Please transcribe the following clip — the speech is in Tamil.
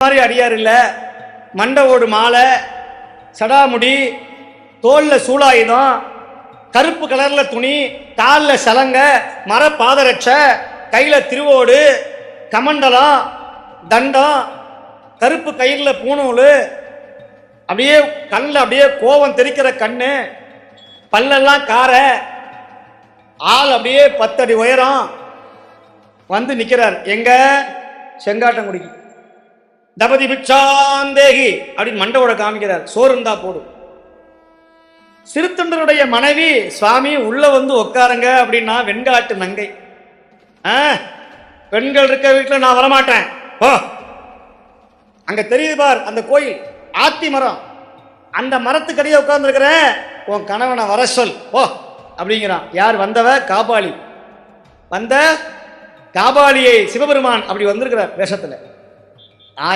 மாதிரி அடியார் இல்லை. மண்டை ஓடு மாலை சடாமுடி தோல்ல சூளாயுதம் கருப்பு கலர்ல துணி காலில் சலங்க மர பாதரட்சை கையில திருவோடு கமண்டலம் தண்டம் கருப்பு கயிறில் பூணூல் அப்படியே கண்ணில் அப்படியே கோவம் தெரிக்கிற கண்ணு பல்லெல்லாம் கார ஆள் அப்படியே பத்தடி உயரம் வந்து நிற்கிறார் எங்க? செங்காட்டங்குடிக்கு. தபதி பிச்சாந்தேகி அப்படின்னு மண்டவோட காமிக்கிறார். சோறு இருந்தா போடும் சிறுத்தொண்டருடைய மனைவி சுவாமி உள்ள வந்து உட்காருங்க அப்படின்னா வெண்காட்டு நங்கை ஆ, பெண்கள் இருக்க வீட்டில் நான் வரமாட்டேன். ஓ அங்க தெரியுது பார் அந்த கோயில் ஆத்தி மரம். அந்த மரத்துக்கடியே உட்கார்ந்துருக்கிறேன் உன் கணவனை வர சொல். ஓ அப்படிங்கிறான். யார் வந்தவ? காபாலி. வந்த காபாலியை சிவபெருமான் அப்படி வந்திருக்கிறார் வேஷத்துல.